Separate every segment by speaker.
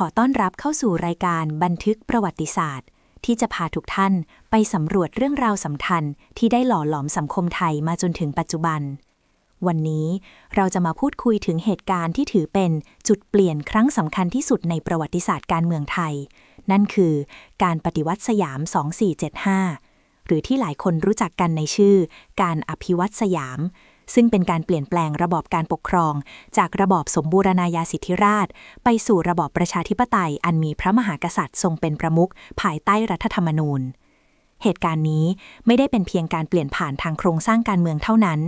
Speaker 1: ขอต้อนรับเข้าสู่รายการบันทึกประวัติศาสตร์ ที่จะพาทุกท่านไปสำรวจเรื่องราวสำคัญที่ได้หล่อหลอมสังคมไทยมาจนถึงปัจจุบัน วันนี้เราจะมาพูดคุยถึงเหตุการณ์ที่ถือเป็นจุดเปลี่ยนครั้งสำคัญที่สุดในประวัติศาสตร์การเมืองไทย นั่นคือการปฏิวัติสยาม 2475 หรือที่หลายคนรู้จักกันในชื่อ การอภิวัตสยาม ซึ่งเป็นการเปลี่ยนแปลงระบอบการปกครอง จากระบอบสมบูรณาญาสิทธิราช ไปสู่ระบอบประชาธิปไตย อันมีพระมหากษัตริย์ทรงเป็นประมุขภายใต้รัฐธรรมนูญ เหตุการณ์นี้ไม่ได้เป็นเพียงการเปลี่ยนผ่านทางโครงสร้างการเมืองเท่านั้น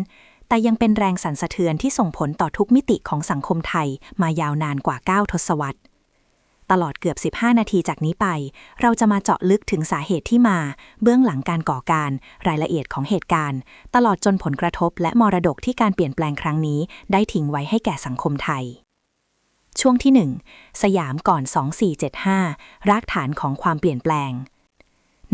Speaker 1: แต่ยังเป็นแรงสั่นสะเทือนที่ส่งผลต่อทุกมิติของสังคมไทยมายาวนานกว่า 9 ทศวรรษ ตลอดเกือบ 15 นาทีจากนี้ไป เราจะมาเจาะลึกถึงสาเหตุที่มา เบื้องหลังการก่อการ รายละเอียดของเหตุการณ์ ตลอดจนผลกระทบและมรดกที่การเปลี่ยนแปลงครั้งนี้ ได้ทิ้งไว้ให้แก่สังคมไทย ช่วงที่ 1 สยามก่อน 2475 รากฐานของความเปลี่ยนแปลง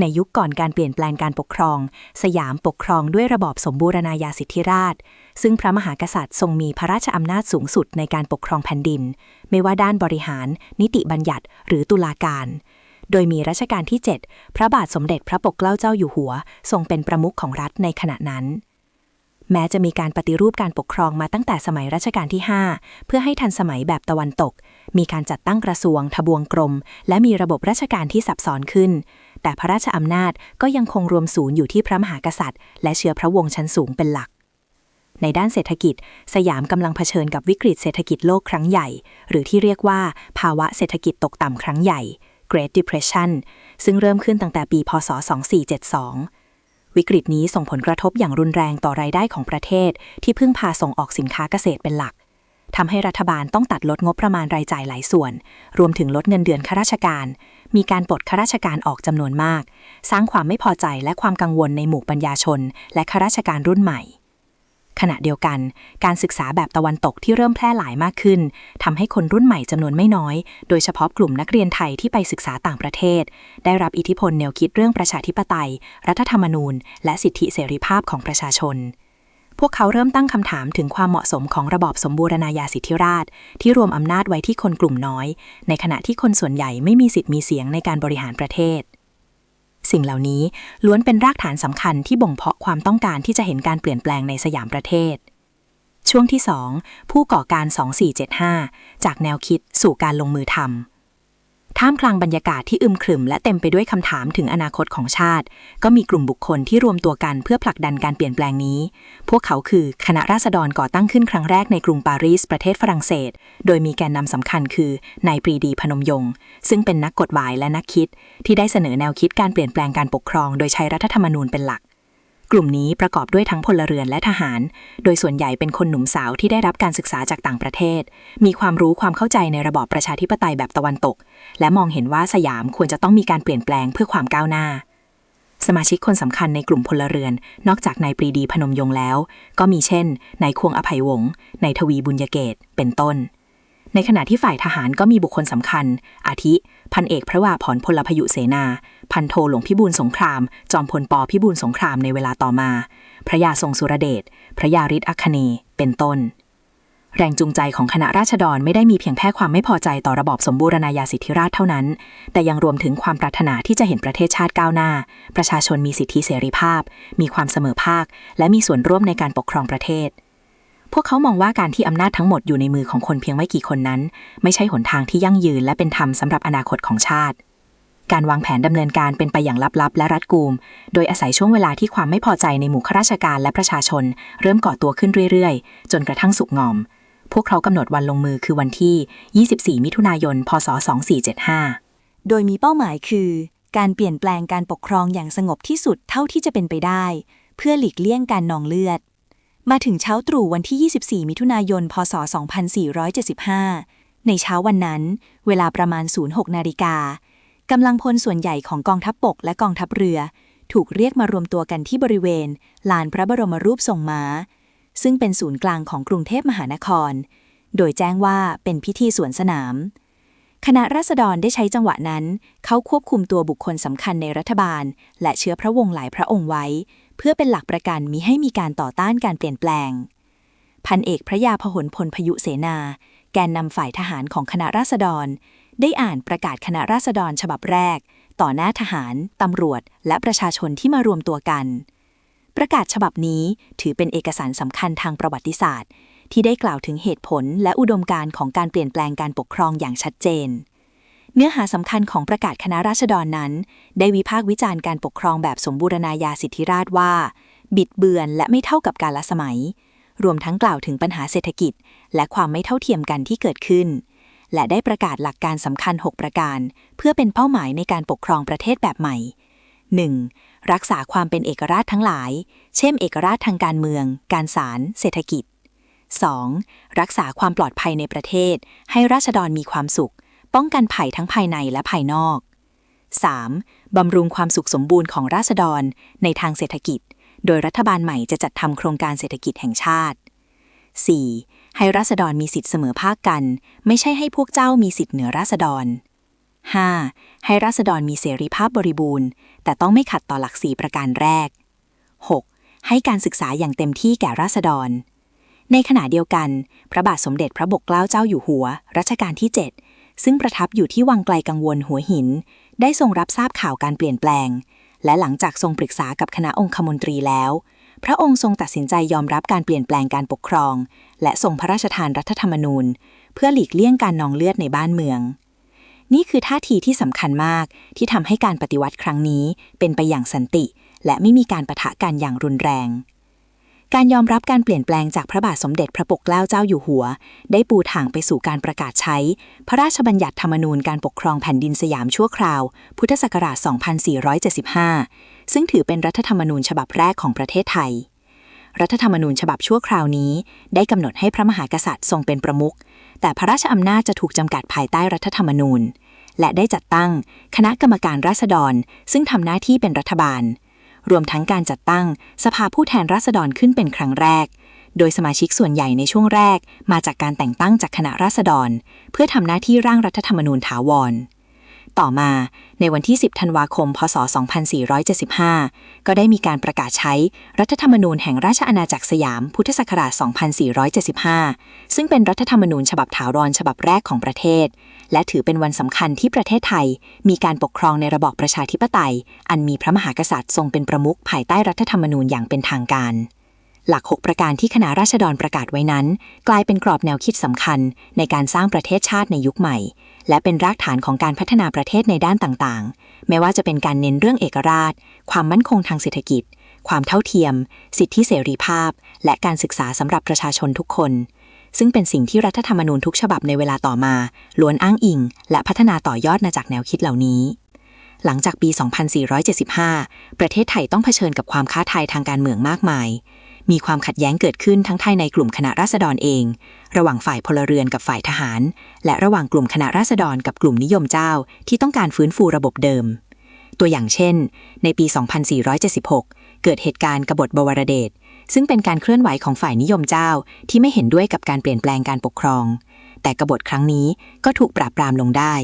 Speaker 1: ในยุคก่อนการเปลี่ยนแปลงการปกครอง สยามปกครองด้วยระบอบสมบูรณาญาสิทธิราช ซึ่งพระมหากษัตริย์ทรงมีพระราชอำนาจสูงสุดในการปกครองแผ่นดิน ไม่ว่าด้านบริหาร นิติบัญญัติ หรือตุลาการ โดยมีรัชกาลที่ 7 พระบาทสมเด็จพระปกเกล้าเจ้าอยู่หัว ทรงเป็นประมุขของรัฐในขณะนั้นแม้จะมีการปฏิรูปการปกครองมาตั้งแต่สมัยรัชกาลที่ 5 เพื่อให้ทันสมัยแบบตะวันตก มีการจัดตั้งกระทรวง ทบวงกรม และมีระบบราชการที่ซับซ้อนขึ้น แต่พระราชอำนาจก็ยังคงรวมศูนย์อยู่ที่พระมหากษัตริย์ และเชื้อพระวงศ์ชั้นสูงเป็นหลัก ในด้านเศรษฐกิจ สยามกำลังเผชิญกับวิกฤตเศรษฐกิจโลกครั้งใหญ่ หรือที่เรียกว่าภาวะเศรษฐกิจตกต่ำครั้งใหญ่ Great Depression ซึ่งเริ่มขึ้นตั้งแต่ปี พศ 2472 วิกฤตนี้ส่งผลกระทบอย่างรุนแรงต่อรายได้ของประเทศ ที่พึ่งพาส่งออกสินค้าเกษตรเป็นหลักทำให้รัฐบาลต้องตัดลดงบประมาณรายจ่ายหลายส่วน รวมถึงลดเงินเดือนข้าราชการ มีการปลดข้าราชการออกจำนวนมาก สร้างความไม่พอใจและความกังวลในหมู่ปัญญาชน และข้าราชการรุ่นใหม่ ขณะเดียวกัน การศึกษาแบบตะวันตกที่เริ่มแพร่หลายมากขึ้นทำให้คนรุ่นใหม่จำนวนไม่น้อย โดยเฉพาะกลุ่มนักเรียนไทยที่ไปศึกษาต่างประเทศ ได้รับอิทธิพลแนวคิดเรื่องประชาธิปไตย รัฐธรรมนูญ และสิทธิเสรีภาพของประชาชน พวกเขาเริ่มตั้งคำถามถึงความเหมาะสมของระบอบสมบูรณาญาสิทธิราช ที่รวมอำนาจไว้ที่คนกลุ่มน้อย ในขณะที่คนส่วนใหญ่ไม่มีสิทธิ์มีเสียงในการบริหารประเทศ สิ่งเหล่านี้ล้วนเป็นรากฐานสำคัญที่บ่งเพาะความต้องการที่จะเห็นการเปลี่ยนแปลงในสยามประเทศ ช่วงที่ 2 ผู้ก่อการ 2475 จากแนวคิดสู่การลงมือทำ ท่ามกลางบรรยากาศที่อึมครึม และเต็มไปด้วยคำถามถึงอนาคตของชาติ ก็มีกลุ่มบุคคลที่รวมตัวกันเพื่อผลักดันการเปลี่ยนแปลงนี้ พวกเขาคือคณะราษฎรก่อตั้งขึ้นครั้งแรกในกรุงปารีสประเทศฝรั่งเศส โดยมีแกนนำสำคัญคือนายปรีดีพนมยงค์ซึ่งเป็นนักกฎหมายและนักคิด ที่ได้เสนอแนวคิดการเปลี่ยนแปลงการปกครอง โดยใช้รัฐธรรมนูญเป็นหลักก ลุ่มนี้ประกอบด้วยทั้งพลเรือนและทหาร โดยส่วนใหญ่เป็นคนหนุ่มสาวที่ได้รับการศึกษาจากต่างประเทศ มีความรู้ความเข้าใจในระบอบประชาธิปไตยแบบตะวันตก และมองเห็นว่าสยามควรจะต้องมีการเปลี่ยนแปลงเพื่อความก้าวหน้า สมาชิกคนสำคัญในกลุ่มพลเรือน นอกจากนายปรีดีพนมยงค์แล้ว ก็มีเช่นนายควงอภัยวงศ์นายทวีบุญยเกตเป็นต้น ในขณะที่ฝ่ายทหารก็มีบุคคลสำคัญ อาทิ พันเอกพระวาผรพลพยุเสนา พันโทหลวงพิบูลสงคราม จอมพลปพิบูลสงครามในเวลาต่อมา พระยาทรงสุรเดช พระยาฤทธิ์อัคเนเป็นต้น แรงจูงใจของคณะราษฎรไม่ได้มีเพียงแค่ความไม่พอใจต่อระบอบสมบูรณาญาสิทธิราชเท่านั้น แต่ยังรวมถึงความปรารถนาที่จะเห็นประเทศชาติก้าวหน้า ประชาชนมีสิทธิเสรีภาพ มีความเสมอภาค และมีส่วนร่วมในการปกครองประเทศ พวกเขามองว่าการที่อำนาจทั้งหมดอยู่ในมือของคนเพียงไม่กี่คนนั้น ไม่ใช่หนทางที่ยั่งยืนและเป็นธรรมสำหรับอนาคตของชาติ การวางแผนดำเนินการเป็นไปอย่างลับๆ และรัดกุม โดยอาศัยช่วงเวลาที่ความไม่พอใจในหมู่ข้าราชการและประชาชน เริ่มก่อตัวขึ้นเรื่อยๆ จนกระทั่งสุกงอม พวกเขากำหนดวันลงมือคือวันที่ 24 มิถุนายน พศ 2475
Speaker 2: โดยมีเป้าหมายคือ การเปลี่ยนแปลงการปกครองอย่างสงบที่สุดเท่าที่จะเป็นไปได้ เพื่อหลีกเลี่ยงการนองเลือด มาถึงเช้าตรู่วันที่ 24 มิถุนายน พศ 2475 ในเช้าวันนั้น เวลาประมาณ 06 นาฬิกากำลังพลส่วนใหญ่ของกองทัพบบกและกองทัพเรือ ถูกเรียกมารวมตัวกันที่บริเวณ ลานพระบรมรูปทรงม้า ซึ่งเป็นศูนย์กลางของกรุงเทพมหานคร โดยแจ้งว่าเป็นพิธีสวนสนาม คณะราษฎรได้ใช้จังหวะนั้น เขาควบคุมตัวบุคคลสำคัญในรัฐบาล และเชื้อพระวงศ์หลายพระองค์ไว้ เพื่อเป็นหลักประกันมิให้มีการต่อต้านการเปลี่ยนแปลง พันเอกพระยาพหลพลพยุเสนา แกนนำฝ่ายทหารของคณะราษฎร ได้อ่านประกาศคณะราษฎรฉบับแรก ต่อหน้าทหาร ตำรวจ และประชาชนที่มารวมตัวกัน ประกาศฉบับนี้ถือเป็นเอกสารสำคัญทางประวัติศาสตร์ ที่ได้กล่าวถึงเหตุผลและอุดมการณ์ของการเปลี่ยนแปลงการปกครองอย่างชัดเจน เนื้อหาสำคัญของประกาศคณะราษฎรนั้น ได้วิพากษ์วิจารณ์การปกครองแบบสมบูรณาญาสิทธิราชว่า บิดเบือนและไม่เท่ากับกาลสมัย รวมทั้งกล่าวถึงปัญหาเศรษฐกิจ และความไม่เท่าเทียมกันที่เกิดขึ้น และได้ประกาศหลักการสำคัญ 6 ประการ เพื่อเป็นเป้าหมายในการปกครองประเทศแบบใหม่ 1. รักษาความเป็นเอกราชทั้งหลาย เช่น เอกราชทางการเมือง การศาลเศรษฐกิจ 2. รักษาความปลอดภัยในประเทศ ให้ราษฎรมีความสุข ป้องกันภัยทั้งภายในและภายนอก 3. บำรุงความสุขสมบูรณ์ของราษฎรในทางเศรษฐกิจ โดยรัฐบาลใหม่จะจัดทำโครงการเศรษฐกิจแห่งชาติ 4. ให้ราษฎรมีสิทธิเสมอภาคกัน ไม่ใช่ให้พวกเจ้ามีสิทธิเหนือราษฎร 5. ให้ราษฎรมีเสรีภาพบริบูรณ์ แต่ต้องไม่ขัดต่อหลักสีประการแรก 6. ให้การศึกษาอย่างเต็มที่แก่ราษฎร ในขณะเดียวกัน พระบาทสมเด็จพระบกเกล้าเจ้าอยู่หัว รัชกาลที่ 7 ซึ่งประทับอยู่ที่วังไกลกังวลหัวหิน ได้ทรงรับทราบข่าวการเปลี่ยนแปลง และหลังจากทรงปรึกษากับคณะองคมนตรีแล้ว พระองค์ทรงตัดสินใจยอมรับการเปลี่ยนแปลงการปกครอง และทรงพระราชทานรัฐธรรมนูญ เพื่อหลีกเลี่ยงการนองเลือดในบ้านเมือง นี่คือท่าทีที่สำคัญมากที่ทำให้การปฏิวัติครั้งนี้เป็นไปอย่างสันติ และไม่มีการปะทะกันอย่างรุนแรง การยอมรับการเปลี่ยนแปลงจากพระบาทสมเด็จพระปกเกล้าเจ้าอยู่หัว ได้ปูทางไปสู่การประกาศใช้ พระราชบัญญัติธรรมนูญการปกครองแผ่นดินสยามชั่วคราว พุทธศักราช 2475 ซึ่งถือเป็นรัฐธรรมนูญฉบับแรกของประเทศไทย รัฐธรรมนูญฉบับชั่วคราวนี้ ได้กำหนดให้พระมหากษัตริย์ทรงเป็นประมุข แต่พระราชอำนาจจะถูกจำกัดภายใต้รัฐธรรมนูญ และได้จัดตั้ง คณะกรรมการราษฎร ซึ่งทำหน้าที่เป็นรัฐบาล รวมทั้งการจัดตั้งสภาผู้แทนราษฎรขึ้นเป็นครั้งแรก โดยสมาชิกส่วนใหญ่ในช่วงแรก มาจากการแต่งตั้งจากคณะราษฎร เพื่อทำหน้าที่ร่างรัฐธรรมนูญถาวร ต่อมา ในวันที่ 10 ธันวาคม พศ 2475 ก็ได้มีการประกาศใช้รัฐธรรมนูญแห่งราชอาณาจักรสยาม พุทธศักราช 2475 ซึ่งเป็นรัฐธรรมนูญฉบับถาวรฉบับแรกของประเทศ และถือเป็นวันสำคัญที่ประเทศไทย มีการปกครองในระบอบประชาธิปไตย อันมีพระมหากษัตริย์ทรงเป็นประมุขภายใต้รัฐธรรมนูญอย่างเป็นทางการ หลัก 6 ประการที่คณะราษฎรประกาศไว้นั้น กลายเป็นกรอบแนวคิดสำคัญ ในการสร้างประเทศชาติในยุคใหม่ และเป็นรากฐานของการพัฒนาประเทศในด้านต่างๆ ไม่ว่าจะเป็นการเน้นเรื่องเอกราช ความมั่นคงทางเศรษฐกิจ ความเท่าเทียม สิทธิเสรีภาพ และการศึกษาสำหรับประชาชนทุกคน ซึ่งเป็นสิ่งที่รัฐธรรมนูญทุกฉบับในเวลาต่อมา ล้วนอ้างอิง และพัฒนาต่อยอดมาจากแนวคิดเหล่านี้หลังจากปี 2475 ประเทศไทยต้องเผชิญกับความค้าทายทางการเมืองมากมาย มีความขัดแย้งเกิดขึ้นทั้งภายในกลุ่มคณะราษฎรเอง ระหว่างฝ่ายพลเรือนกับฝ่ายทหาร และระหว่างกลุ่มคณะราษฎรกับกลุ่มนิยมเจ้าที่ต้องการฟื้นฟูระบบเดิม ตัวอย่างเช่น ในปี 2476 เกิดเหตุการณ์กบฏบวรเดชซึ่งเป็นการเคลื่อนไหวของฝ่ายนิยมเจ้าที่ไม่เห็นด้วยกับการเปลี่ยนแปลงการปกครอง แต่กบฏครั้งนี้ก็ถูกปราบปรามลงได้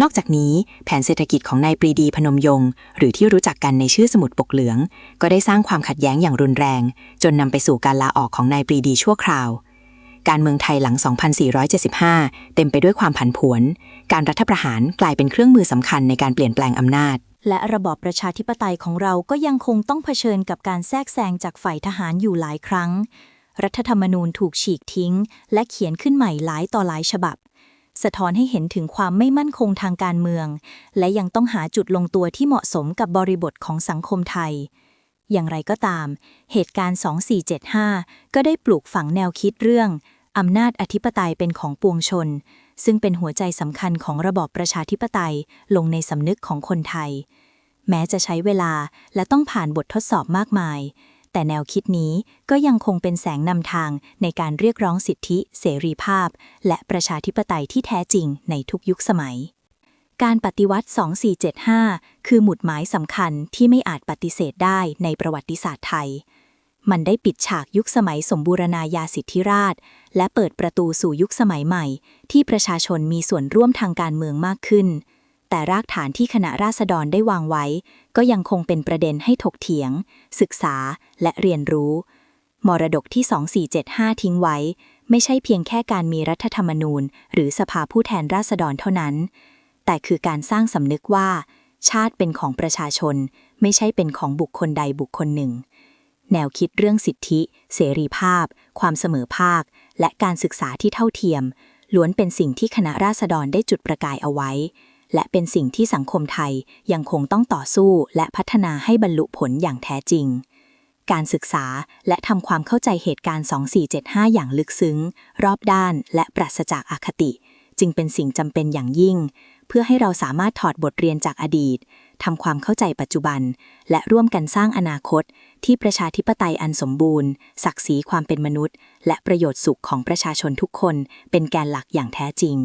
Speaker 2: นอกจากนี้แผนเศรษฐกิจของนายปรีดีพนมยงค์หรือที่รู้จักกันในชื่อสมุดปกเหลือง ก็ได้สร้างความขัดแย้งอย่างรุนแรง จนนำไปสู่การลาออกของนายปรีดีชั่วคราว การเมืองไทยหลัง 2475 เต็มไปด้วยความผันผวน การรัฐประหารกลายเป็นเครื่องมือสำคัญในการเปลี่ยนแปลงอำนาจ
Speaker 1: และระบอบประชาธิปไตยของเราก็ยังคงต้องเผชิญกับการแทรกแซงจากฝ่ายทหารอยู่หลายครั้ง รัฐธรรมนูญถูกฉีกทิ้ง และเขียนขึ้นใหม่หลายต่อหลายฉบับ สะท้อนให้เห็นถึงความไม่มั่นคงทางการเมือง และยังต้องหาจุดลงตัวที่เหมาะสมกับบริบทของสังคมไทย อย่างไรก็ตาม เหตุการณ์ 2475 ก็ได้ปลูกฝังแนวคิดเรื่องอำนาจอธิปไตยเป็นของปวงชน ซึ่งเป็นหัวใจสำคัญของระบอบประชาธิปไตยลงในสำนึกของคนไทย แม้จะใช้เวลาและต้องผ่านบททดสอบมากมาย แต่แนวคิดนี้ก็ยังคงเป็นแสงนำทางในการเรียกร้องสิทธิ เสรีภาพ และประชาธิปไตยที่แท้จริงในทุกยุคสมัย การปฏิวัติ 2475 คือหมุดหมายสำคัญที่ไม่อาจปฏิเสธได้ในประวัติศาสตร์ไทย มันได้ปิดฉากยุคสมัยสมบูรณาญาสิทธิราช และเปิดประตูสู่ยุคสมัยใหม่ ที่ประชาชนมีส่วนร่วมทางการเมืองมากขึ้น แต่รากฐานที่คณะราษฎรได้วางไว้ ก็ยังคงเป็นประเด็นให้ถกเถียง ศึกษาและเรียนรู้ มรดกที่ 2475 ทิ้งไว้
Speaker 2: ไม่ใช่เพียงแค่การมีรัฐธรรมนูญ หรือสภาผู้แทนราษฎรเท่านั้น แต่คือการสร้างสำนึกว่า ชาติเป็นของประชาชน ไม่ใช่เป็นของบุคคลใดบุคคลหนึ่ง แนวคิดเรื่องสิทธิ เสรีภาพ ความเสมอภาค และการศึกษาที่เท่าเทียมล้วนเป็นสิ่งที่คณะราษฎรได้จุดประกายเอาไว้ และเป็นสิ่งที่สังคมไทยยังคงต้องต่อสู้และพัฒนาให้บรรลุผลอย่างแท้จริง การศึกษาและทำความเข้าใจเหตุการณ์ 2475 อย่างลึกซึ้ง รอบด้านและปราศจากอคติ จึงเป็นสิ่งจำเป็นอย่างยิ่ง เพื่อให้เราสามารถถอดบทเรียนจากอดีตทำความเข้าใจปัจจุบัน และร่วมกันสร้างอนาคต ที่ประชาธิปไตยอันสมบูรณ์ ศักดิ์ศรีความเป็นมนุษย์ และประโยชน์สุขของประชาชนทุกคน เป็นแกนหลักอย่างแท้จริง